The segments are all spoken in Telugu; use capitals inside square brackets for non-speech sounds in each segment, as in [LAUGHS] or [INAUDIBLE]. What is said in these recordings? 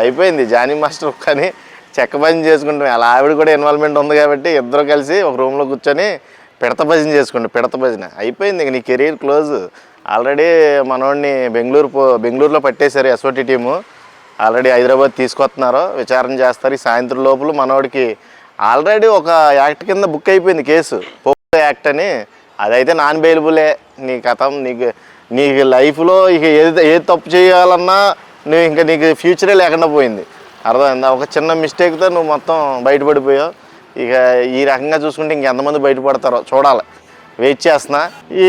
అయిపోయింది. జానీ మాస్టర్ కానీ చెక్క భజన చేసుకుంటాం. అలా ఆవిడ కూడా ఇన్వాల్వ్మెంట్ ఉంది కాబట్టి ఇద్దరు కలిసి ఒక రూమ్లో కూర్చొని పిడత భజన చేసుకుంటాం. పిడత భజన అయిపోయింది ఇంక నీ కెరీర్ క్లోజ్ ఆల్రెడీ మనోడిని బెంగళూరు పో బెంగళూరులో పట్టేశారు ఎస్ఓటి టీము ఆల్రెడీ హైదరాబాద్ తీసుకొస్తున్నారు. విచారణ చేస్తారు. ఈ సాయంత్రం లోపల మనోడికి ఆల్రెడీ ఒక యాక్ట్ కింద బుక్ అయిపోయింది కేసు. పోక్సో యాక్ట్ అని. అదైతే నాన్ బెయిలబులే నీ కథం నీకు నీకు లైఫ్లో ఇక ఏది ఏది తప్పు చేయాలన్నా నువ్వు ఇంకా నీకు ఫ్యూచరే లేకుండా పోయింది. అర్థమైందా? ఒక చిన్న మిస్టేక్తో నువ్వు మొత్తం బయటపడిపోయావు. ఇక ఈ రకంగా చూసుకుంటే ఇంకెంతమంది బయటపడతారో చూడాలి. వెయిట్ చేస్తున్నా. ఈ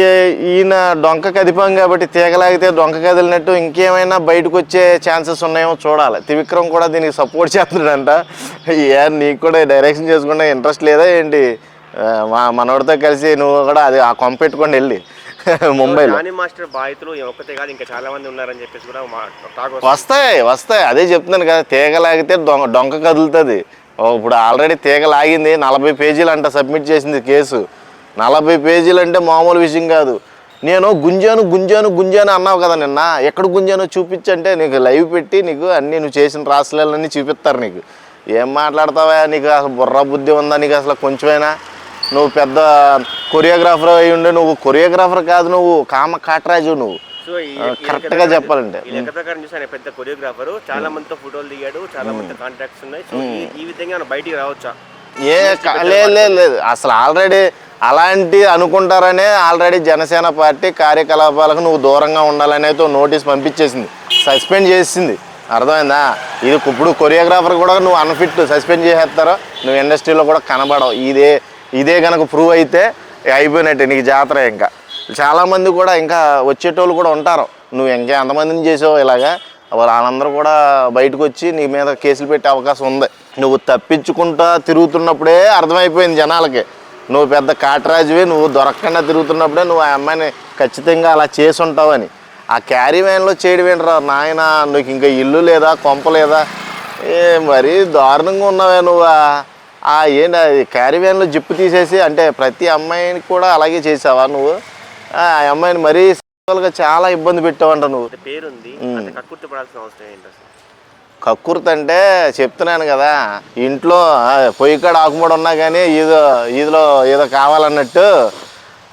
ఈయన డొంక కదిపాం కాబట్టి తీగలాగితే డొంక కదిలినట్టు ఇంకేమైనా బయటకు వచ్చే ఛాన్సెస్ ఉన్నాయేమో చూడాలి. త్రివిక్రమ్ కూడా దీనికి సపోర్ట్ చేస్తున్నాడంట. ఏ నీకు కూడా డైరెక్షన్ చేసుకుంటే ఇంట్రెస్ట్ లేదా ఏంటి? మా మనోడితో కలిసి నువ్వు కూడా అది ఆ కొంపెట్టుకొని వెళ్ళి. [LAUGHS] ముంబైలో. మాస్టర్ బాధితులు ఒక్కతే కాదు ఇంకా చాలా మంది ఉన్నారని చెప్పేసి కూడా టాక్. వస్తాయి వస్తాయి. అదే చెప్తున్నాను కదా తీగ లాగితే డొంక డొంక కదులుతుంది. ఇప్పుడు ఆల్రెడీ తీగ లాగింది నలభై పేజీలు అంట సబ్మిట్ చేసింది కేసు. నలభై పేజీలు అంటే మామూలు విషయం కాదు. నేను గుంజాను గుంజాను గుంజాను అన్నావు కదా నిన్న. ఎక్కడ గుంజానో చూపించంటే నీకు లైవ్ పెట్టి నీకు అన్నీ నువ్వు చేసిన రాష్ట్రాలన్నీ చూపిస్తారు నీకు. ఏం మాట్లాడతావా నీకు? అసలు బుర్ర బుద్ధి ఉందా నీకు అసలు కొంచెమైనా? నువ్వు పెద్ద కొరియోగ్రాఫర్ అయి ఉండే నువ్వు కొరియోగ్రాఫర్ కాదు నువ్వు కామ కాట్రాజు నువ్వు. లెక్క ప్రకారం- చెప్పాలంటే. ప్రకారం పెద్ద కొరియోగ్రాఫర్. చాలా మందితో ఫోటోలు దిగాడు చాలా మందితో కాంటాక్ట్స్ ఉన్నాయి. సో ఈ- విధంగా బయటికి రావచ్చా? ఏ లేదు లేదు అసలు ఆల్రెడీ అలాంటి అనుకుంటారనే ఆల్రెడీ జనసేన పార్టీ కార్యకలాపాలకు నువ్వు దూరంగా ఉండాలని అయితే నోటీస్ పంపించేసింది. సస్పెండ్ చేసింది. అర్థమైందా? ఇది ఇప్పుడు కొరియోగ్రాఫర్ కూడా నువ్వు అన్ఫిట్ సస్పెండ్ చేసేస్తారో? నువ్వు ఇండస్ట్రీలో కూడా కనబడవు. ఇదే ఇదే కనుక ప్రూవ్ అయితే అయిపోయినట్టే నీకు జాతర ఇంకా. చాలామంది కూడా ఇంకా వచ్చేటోళ్ళు కూడా ఉంటారు. నువ్వు ఇంకా ఎంతమందిని చేసావు ఇలాగా. వాళ్ళందరూ కూడా బయటకు వచ్చి నీ మీద కేసులు పెట్టే అవకాశం ఉంది. నువ్వు తప్పించుకుంటా తిరుగుతున్నప్పుడే అర్థమైపోయింది జనాలకి. నువ్వు పెద్ద కాటరాజువే నువ్వు దొరకకుండా తిరుగుతున్నప్పుడే నువ్వు ఆ అమ్మాయిని ఖచ్చితంగా అలా చేసి ఉంటావని ఆ క్యారీ వ్యాన్లో చేయడం ఏంటరా? నాయన నీకు ఇంకా ఇల్లు లేదా కొంప లేదా? ఏ మరీ దారుణంగా ఉన్నావే నువ్వు? ఆ- ఏంటి అది క్యారీ వ్యాన్లో జిప్పు తీసేసి అంటే ప్రతి అమ్మాయిని కూడా అలాగే చేసావా నువ్వు? ఆ అమ్మాయిని మరీ sexual చాలా ఇబ్బంది పెట్టావంట నువ్వు. పేరుంది అంత కక్కుర్తి పడాల్సిన అవసరం ఏంటి అసలు? కక్కుర్తి అంటే చెప్తున్నాను కదా ఇంట్లో పొయ్యి కాడ ఆకుమూడ ఉన్నా కానీ ఏదో ఇదిలో ఏదో కావాలన్నట్టు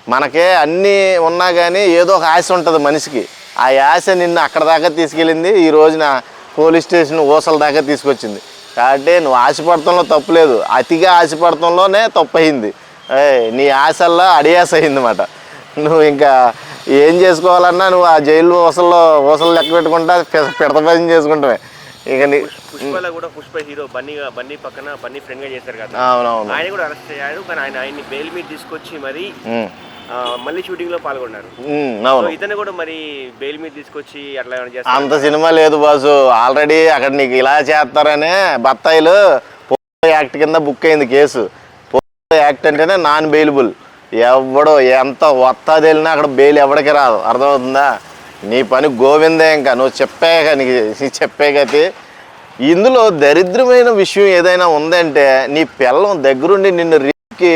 మనకే అన్నీ ఉన్నా కానీ ఏదో ఒక ఆశ ఉంటుంది మనిషికి. ఆ ఆశ నిన్ను అక్కడ దాకా తీసుకెళ్ళింది ఈ రోజున పోలీస్ స్టేషన్ ఊసల దాకా తీసుకొచ్చింది. కాబట్టి నువ్వు ఆశపడటంలో తప్పు లేదు అతిగా ఆశపడటంలోనే తప్పు అయింది నీ ఆశల్లో అడియాస అయింది అన్నమాట నువ్వు ఇంకా ఏం చేసుకోవాలన్నా నువ్వు ఆ జైలు ఊసల్లో ఊసలు లెక్క పెట్టుకుంటా పిడత పని చేసుకుంటావే. ఇక నీ పుష్పలో కూడా పుష్ప హీరో బన్నీ బన్నీ పక్కన బన్నీ ఫ్రెండ్గా చేశారు కదా. అవునవును. ఆయన కూడా అరెస్ట్ అయ్యాడు కానీ ఆయన ఆయన్ని బెయిల్ మీద తీసుకొచ్చి మరి మళ్ళీ షూటింగ్లో పాల్గొన్నారు అవును. ఇతను కూడా మరి బెయిల్ మీద తీసుకొచ్చి అట్లా అంత సినిమా లేదు బాసు. ఆల్రెడీ అక్కడ నీకు ఇలా చేస్తారనే బత్తాయిలు యాక్ట్ కింద బుక్ అయింది కేసు. యాక్ట్ అంటేనే నాన్ బెయిలబుల్ ఎవడో ఎంత వత్తాది వెళ్ళినా అక్కడ బెయిల్ ఎవడికి రాదు. అర్థమవుతుందా? నీ పని గోవిందే ఇంకా. నువ్వు చెప్పాక నీకు నీ చెప్పే గతి. ఇందులో దరిద్రమైన విషయం ఏదైనా ఉందంటే నీ పిల్లం దగ్గరుండి నిన్ను రీకి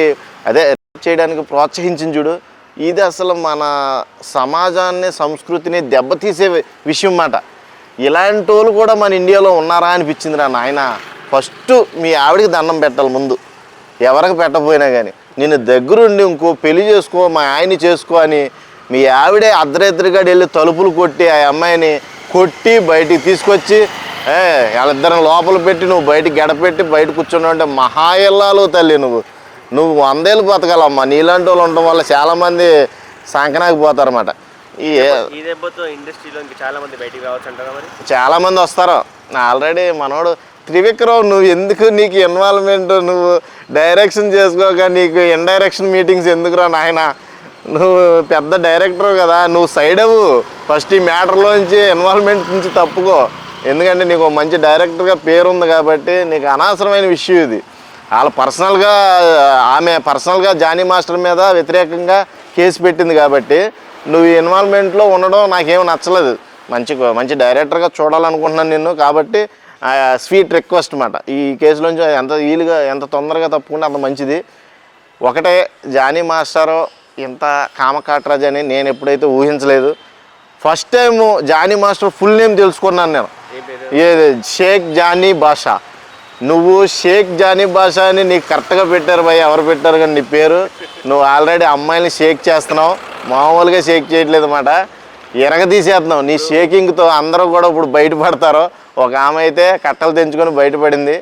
అదే చేయడానికి ప్రోత్సహించింది చూడు. ఇది అసలు మన సమాజాన్ని సంస్కృతిని దెబ్బతీసే విషయం మాట. ఇలాంటి వాళ్ళు కూడా మన ఇండియాలో ఉన్నారా అనిపించింది నా నాయన. ఫస్ట్ మీ ఆవిడకి దండం పెట్టాలి ముందు. ఎవరికి పెట్టకపోయినా కానీ నేను దగ్గరుండి ఇంకో పెళ్ళి చేసుకో మా ఆయన్ని చేసుకో అని మీ ఆవిడే అర్ధరాత్రిగా వెళ్ళి తలుపులు కొట్టి ఆ అమ్మాయిని కొట్టి బయటికి తీసుకొచ్చి వాళ్ళిద్దరిని లోపల పెట్టి నువ్వు బయటికి గడపెట్టి బయట కూర్చున్నావు అంటే మహాయల్లాలు తల్లి నువ్వు. నువ్వు వందేళ్ళు బతకాలమ్మా. నీలాంటి వాళ్ళు ఉండటం వల్ల చాలామంది సంకనాకి పోతారన్నమాట. ఈ ఇండస్ట్రీలో చాలా మంది బయటికి రావచ్చు చాలా మంది వస్తారు. ఆల్రెడీ మనోడు త్రివిక్రమ్ నువ్వు ఎందుకు నీకు ఇన్వాల్వ్మెంట్ నువ్వు డైరెక్షన్ చేసుకోక నీకు ఇండైరెక్షన్ మీటింగ్స్ ఎందుకురా నాయన? నువ్వు పెద్ద డైరెక్టర్ కదా నువ్వు సైడ్ అవ్వు. ఫస్ట్ ఈ మ్యాటర్లోంచి ఇన్వాల్వ్మెంట్ నుంచి తప్పుకో. ఎందుకంటే నీకు మంచి డైరెక్టర్గా పేరుంది కాబట్టి నీకు అనవసరమైన విషయం ఇది. వాళ్ళ పర్సనల్గా ఆమె పర్సనల్గా జానీ మాస్టర్ మీద వ్యతిరేకంగా కేసు పెట్టింది కాబట్టి నువ్వు ఈ ఇన్వాల్వ్మెంట్లో ఉండడం నాకేం నచ్చలేదు. మంచి మంచి డైరెక్టర్గా చూడాలనుకుంటున్నాను నిన్ను కాబట్టి స్వీట్ రిక్వెస్ట్ అన్నమాట ఈ కేసులోంచి ఎంత వీలుగా ఎంత తొందరగా తప్పుకుంటే అంత మంచిది. ఒకటే జానీ మాస్టర్ ఇంత కామకాట్రాజ్ అని నేను ఎప్పుడైతే ఊహించలేదు. First time Jani master full name తెలుసుకున్నాను నేను. ఏది? షేక్ జానీ బాషా. నువ్వు షేక్ జానీ బాషా అని నీకు కరెక్ట్గా పెట్టారు భయ్ ఎవరు పెట్టారు కానీ నీ పేరు? నువ్వు ఆల్రెడీ అమ్మాయిని షేక్ చేస్తున్నావు. మామూలుగా షేక్ చేయట్లేదు అన్నమాట ఎరగ తీసేస్తున్నావు. నీ షేకింగ్తో అందరూ కూడా ఇప్పుడు బయటపడతారు. ఒక ఆమె అయితే కట్టలు తెంచుకొని బయటపడింది.